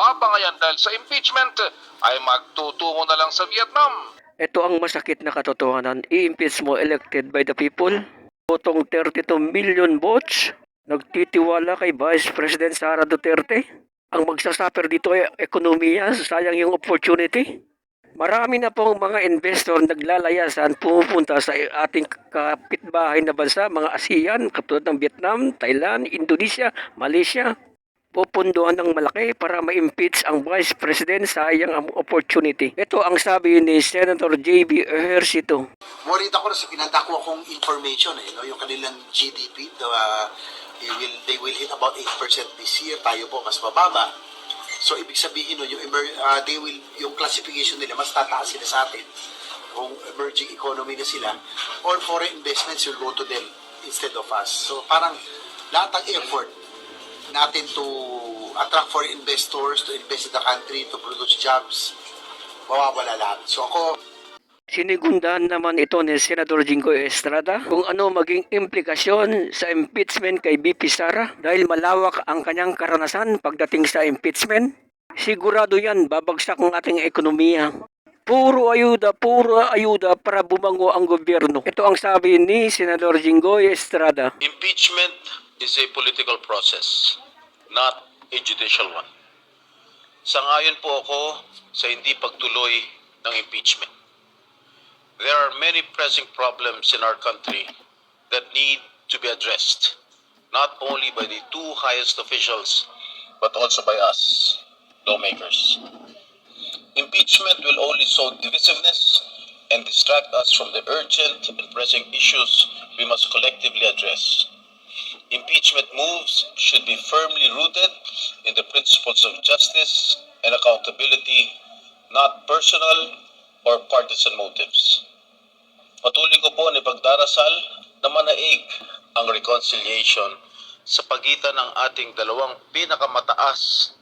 babangayan dahil sa impeachment ay magtutungo na lang sa Vietnam. Ito ang masakit na katotohanan. I-impeach mo elected by the people. Botong 32 million votes. Nagtitiwala kay Vice President Sara Duterte. Ang magsasuffer dito ay ekonomiya. Sayang yung opportunity. Marami na pong mga investor naglalayasan pumupunta sa ating kapitbahay na bansa, mga ASEAN, katulad ng Vietnam, Thailand, Indonesia, Malaysia. Pupunduhan ng malaki para ma-impeach ang Vice President, sayang ang opportunity. Ito ang sabi ni Senator J.B. Ejercito. worried ako na sa pinanta ko akong information eh, no? yung kanilang GDP, the, uh, they, will, they will hit about 8% this year, tayo po mas mababa. So ibig sabihin no, yung uh, they will yung classification nila mas tataas sila sa atin kung emerging economy na sila or foreign investments will go to them instead of us. So parang lahat ng effort natin to attract foreign investors, to invest in the country, to produce jobs, mawawala lahat. So ako, Sinigundahan naman ito ni Senator Jingo Estrada kung ano maging implikasyon sa impeachment kay BP Sara dahil malawak ang kanyang karanasan pagdating sa impeachment. Sigurado yan babagsak ang ating ekonomiya. Puro ayuda, puro ayuda para bumango ang gobyerno. Ito ang sabi ni Senador Jinggoy Estrada. Impeachment is a political process, not a judicial one. Sangayon po ako sa hindi pagtuloy ng impeachment. There are many pressing problems in our country that need to be addressed, not only by the two highest officials, but also by us, lawmakers. Impeachment will only sow divisiveness and distract us from the urgent and pressing issues we must collectively address. Impeachment moves should be firmly rooted in the principles of justice and accountability, not personal or partisan motives. Patuloy ko po na pagdarasal na manaig ang reconciliation sa pagitan ng ating dalawang pinakamataas